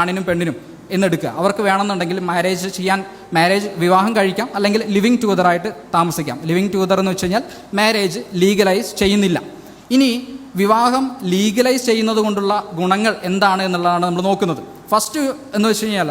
ആണിനും പെണ്ണിനും എന്നെടുക്കുക. അവർക്ക് വേണമെന്നുണ്ടെങ്കിൽ മാരേജ് ചെയ്യാൻ മാരേജ് വിവാഹം കഴിക്കാം അല്ലെങ്കിൽ ലിവിങ് ടൂതറായിട്ട് താമസിക്കാം. ലിവിങ് ടൂതർ എന്ന് വെച്ച് കഴിഞ്ഞാൽ മാരേജ് ലീഗലൈസ് ചെയ്യുന്നില്ല. ഇനി വിവാഹം ലീഗലൈസ് ചെയ്യുന്നത് കൊണ്ടുള്ള ഗുണങ്ങൾ എന്താണ് എന്നുള്ളതാണ് നമ്മൾ നോക്കുന്നത്. ഫസ്റ്റ് എന്ന് വെച്ച് കഴിഞ്ഞാൽ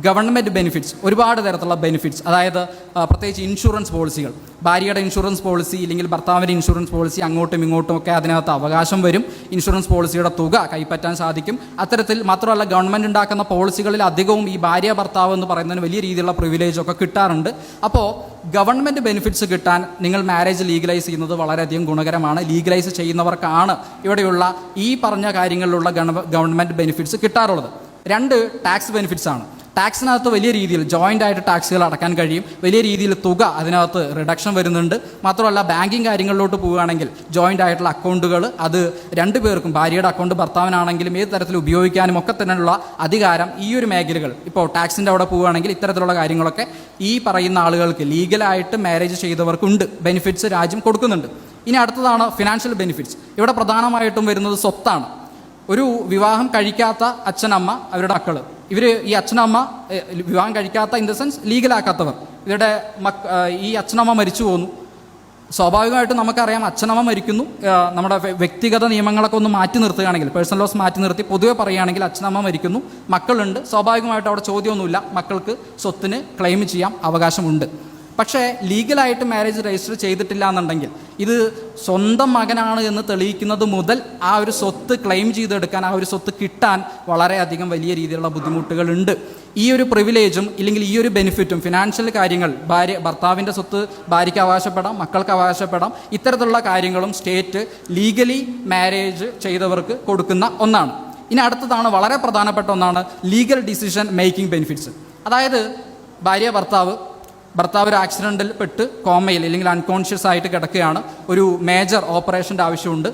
ഗവൺമെന്റ് ബെനിഫിറ്റ്സ് ഒരുപാട് തരത്തിലുള്ള ബെനിഫിറ്റ്സ് അതായത് പ്രത്യേകിച്ച് ഇൻഷുറൻസ് പോളിസികൾ ഭാര്യയുടെ ഇൻഷുറൻസ് പോളിസി ഇല്ലെങ്കിൽ ഭർത്താവിന്റെ ഇൻഷുറൻസ് പോളിസി അങ്ങോട്ടും ഇങ്ങോട്ടും ഒക്കെ അതിനകത്ത് അവകാശം വരും. ഇൻഷുറൻസ് പോളിസിയുടെ തുക കൈപ്പറ്റാൻ സാധിക്കും. അത്തരത്തിൽ മാത്രമല്ല ഗവൺമെന്റ് ഉണ്ടാക്കുന്ന പോളിസികളിൽ അധികവും ഈ ഭാര്യ ഭർത്താവ് എന്ന് പറയുന്നതിന് വലിയ രീതിയിലുള്ള പ്രിവിലേജ് ഒക്കെ കിട്ടാറുണ്ട്. അപ്പോൾ ഗവൺമെന്റ് ബെനിഫിറ്റ്സ് കിട്ടാൻ നിങ്ങൾ മാരേജ് ലീഗലൈസ് ചെയ്യുന്നത് വളരെയധികം ഗുണകരമാണ്. ലീഗലൈസ് ചെയ്യുന്നവർക്കാണ് ഇവിടെയുള്ള ഈ പറഞ്ഞ കാര്യങ്ങളിലുള്ള ഗവൺമെന്റ് ബെനിഫിറ്റ്സ് കിട്ടാറുള്ളത്. രണ്ട് ടാക്സ് ബെനിഫിറ്റ്സ് ആണ്. ടാക്സിനകത്ത് വലിയ രീതിയിൽ ജോയിന്റ് ആയിട്ട് ടാക്സുകൾ അടക്കാൻ കഴിയും. വലിയ രീതിയിൽ തുക അതിനകത്ത് റിഡക്ഷൻ വരുന്നുണ്ട്. മാത്രമല്ല ബാങ്കിങ് കാര്യങ്ങളിലോട്ട് പോവുകയാണെങ്കിൽ ജോയിന്റ് ആയിട്ടുള്ള അക്കൗണ്ടുകൾ അത് രണ്ടു പേർക്കും ഭാര്യയുടെ അക്കൗണ്ട് ഭർത്താവിനാണെങ്കിലും ഏത് തരത്തിൽ ഉപയോഗിക്കാനും ഒക്കെ തന്നെയുള്ള അധികാരം ഈ ഒരു മേഖലകൾ. ഇപ്പോൾ ടാക്സിന്റെ അവിടെ പോവുകയാണെങ്കിൽ ഇത്തരത്തിലുള്ള കാര്യങ്ങളൊക്കെ ഈ പറയുന്ന ആളുകൾക്ക് ലീഗലായിട്ട് മാരേജ് ചെയ്തവർക്കുണ്ട്. ബെനിഫിറ്റ്സ് രാജ്യം കൊടുക്കുന്നുണ്ട്. ഇനി അടുത്തതാണ് ഫിനാൻഷ്യൽ ബെനിഫിറ്റ്സ് ഇവിടെ പ്രധാനമായിട്ടും വരുന്നത് സ്വത്താണ്. ഒരു വിവാഹം കഴിക്കാത്ത അച്ഛനമ്മ അവരുടെ മക്കൾ ഇവർ ഈ അച്ഛനമ്മ വിവാഹം കഴിക്കാത്ത ഇൻ ദ സെൻസ് ലീഗലാക്കാത്തവർ ഇവരുടെ മക് ഈ അച്ഛനമ്മ മരിച്ചു പോകുന്നു സ്വാഭാവികമായിട്ടും നമുക്കറിയാം അച്ഛനമ്മ മരിക്കുന്നു. നമ്മുടെ വ്യ- വ്യക്തിഗത നിയമങ്ങളൊക്കെ ഒന്ന് മാറ്റി നിർത്തുകയാണെങ്കിൽ പേഴ്സണൽ ലോസ് മാറ്റി നിർത്തി പൊതുവെ പറയുകയാണെങ്കിൽ അച്ഛനമ്മ മരിക്കുന്നു. മക്കളുണ്ട്. സ്വാഭാവികമായിട്ടും അവിടെ ചോദ്യമൊന്നുമില്ല. മക്കൾക്ക് സ്വത്തിന് ക്ലെയിം ചെയ്യാം. അവകാശമുണ്ട്. പക്ഷേ ലീഗലായിട്ട് മാരേജ് രജിസ്റ്റർ ചെയ്തിട്ടില്ല എന്നുണ്ടെങ്കിൽ ഇത് സ്വന്തം മകനാണ് എന്ന് തെളിയിക്കുന്നത് മുതൽ ആ ഒരു സ്വത്ത് ക്ലെയിം ചെയ്തെടുക്കാൻ ആ ഒരു സ്വത്ത് കിട്ടാൻ വളരെയധികം വലിയ രീതിയിലുള്ള ബുദ്ധിമുട്ടുകളുണ്ട്. ഈ ഒരു പ്രിവിലേജും ഇല്ലെങ്കിൽ ഈ ഒരു ബെനിഫിറ്റും ഫിനാൻഷ്യൽ കാര്യങ്ങൾ ഭാര്യ ഭർത്താവിന്റെ സ്വത്ത് ഭാര്യയ്ക്ക് അവകാശപ്പെടാം മക്കൾക്ക് അവകാശപ്പെടാം ഇത്തരത്തിലുള്ള കാര്യങ്ങളും സ്റ്റേറ്റ് ലീഗലി മാരേജ് ചെയ്തവർക്ക് കൊടുക്കുന്ന ഒന്നാണ്. ഇനി അടുത്തതാണ് വളരെ പ്രധാനപ്പെട്ട ഒന്നാണ് ലീഗൽ ഡിസിഷൻ മേക്കിംഗ് ബെനിഫിറ്റ്സ് അതായത് ഭാര്യ ഭർത്താവ് ഭർത്താവ് ഒരു ആക്സിഡന്റിൽ പെട്ട് കോമയിൽ അല്ലെങ്കിൽ അൺകോൺഷ്യസ് ആയിട്ട് കിടക്കുകയാണ്. ഒരു മേജർ ഓപ്പറേഷന്റെ ആവശ്യമുണ്ട്.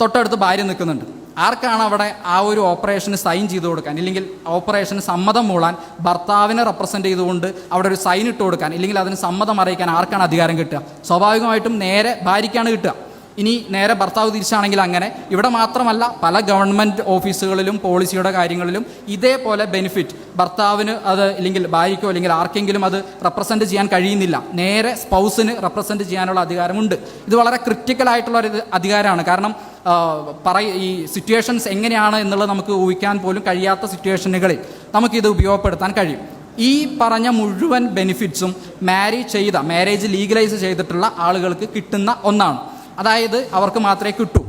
തൊട്ടടുത്ത് ഭാര്യ നിൽക്കുന്നുണ്ട്. ആർക്കാണ് അവിടെ ആ ഒരു ഓപ്പറേഷന് സൈൻ ചെയ്ത് കൊടുക്കാൻ? ഇല്ലെങ്കിൽ ഓപ്പറേഷന് സമ്മതം മൂളാൻ ഭർത്താവിനെ റെപ്രസെന്റ് ചെയ്തുകൊണ്ട് അവിടെ ഒരു സൈൻ ഇട്ട് കൊടുക്കാൻ? ഇല്ലെങ്കിൽ അതിന് സമ്മതം അറിയിക്കാൻ ആർക്കാണ് അധികാരം കിട്ടുക? സ്വാഭാവികമായിട്ടും നേരെ ഭാര്യയ്ക്കാണ് കിട്ടുക. ഇനി നേരെ ഭർത്താവ് തിരിച്ചാണെങ്കിൽ അങ്ങനെ. ഇവിടെ മാത്രമല്ല പല ഗവൺമെന്റ് ഓഫീസുകളിലും പോളിസിയുടെ കാര്യങ്ങളിലും ഇതേപോലെ ബെനിഫിറ്റ് ഭർത്താവിന് അത് ഇല്ലെങ്കിൽ ഭാര്യയ്ക്കോ അല്ലെങ്കിൽ ആർക്കെങ്കിലും അത് റെപ്രസെന്റ് ചെയ്യാൻ കഴിയുന്നില്ല. നേരെ സ്പൗസിന് റെപ്രസെന്റ് ചെയ്യാനുള്ള അധികാരമുണ്ട്. ഇത് വളരെ ക്രിട്ടിക്കൽ ആയിട്ടുള്ള ഒരു അധികാരമാണ്. കാരണം പറ പറയ ഈ സിറ്റുവേഷൻസ് എങ്ങനെയാണ് എന്നുള്ളത് നമുക്ക് ഊഹിക്കാൻ പോലും കഴിയാത്ത സിറ്റുവേഷനുകളിൽ നമുക്കിത് ഉപയോഗപ്പെടുത്താൻ കഴിയും. ഈ പറഞ്ഞ മുഴുവൻ ബെനിഫിറ്റ്സും മാരി ചെയ്ത മാരേജ് ലീഗലൈസ് ചെയ്തിട്ടുള്ള ആളുകൾക്ക് കിട്ടുന്ന ഒന്നാണ്. അതായത് അവർക്ക് മാത്രമേ കിട്ടൂ.